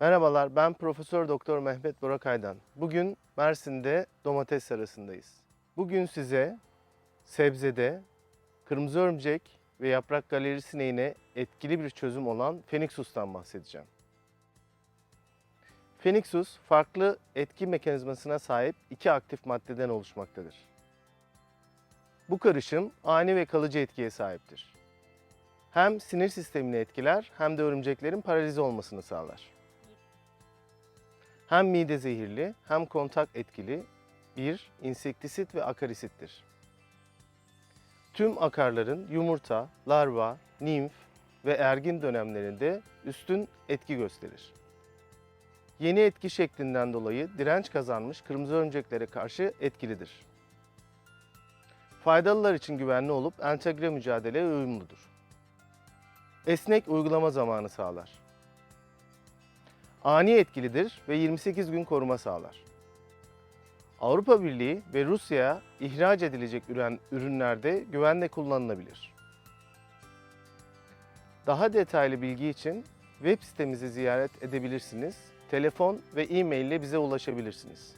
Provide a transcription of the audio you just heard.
Merhabalar, ben Profesör Doktor Mehmet Burak Aydan. Bugün Mersin'de domates serasındayız. Bugün size sebzede kırmızı örümcek ve yaprak galeri sineğine etkili bir çözüm olan Phoenixus'tan bahsedeceğim. Phoenixus, farklı etki mekanizmasına sahip iki aktif maddeden oluşmaktadır. Bu karışım ani ve kalıcı etkiye sahiptir. Hem sinir sistemini etkiler hem de örümceklerin paralize olmasını sağlar. Hem mide zehirli hem kontak etkili bir insektisit ve akarisittir. Tüm akarların yumurta, larva, nimf ve ergin dönemlerinde üstün etki gösterir. Yeni etki şeklinden dolayı direnç kazanmış kırmızı örümceklere karşı etkilidir. Faydalılar için güvenli olup entegre mücadeleye uyumludur. Esnek uygulama zamanı sağlar. Ani etkilidir ve 28 gün koruma sağlar. Avrupa Birliği ve Rusya'ya ihraç edilecek ürün, ürünlerde güvenle kullanılabilir. Daha detaylı bilgi için web sitemizi ziyaret edebilirsiniz. Telefon ve e-mail ile bize ulaşabilirsiniz.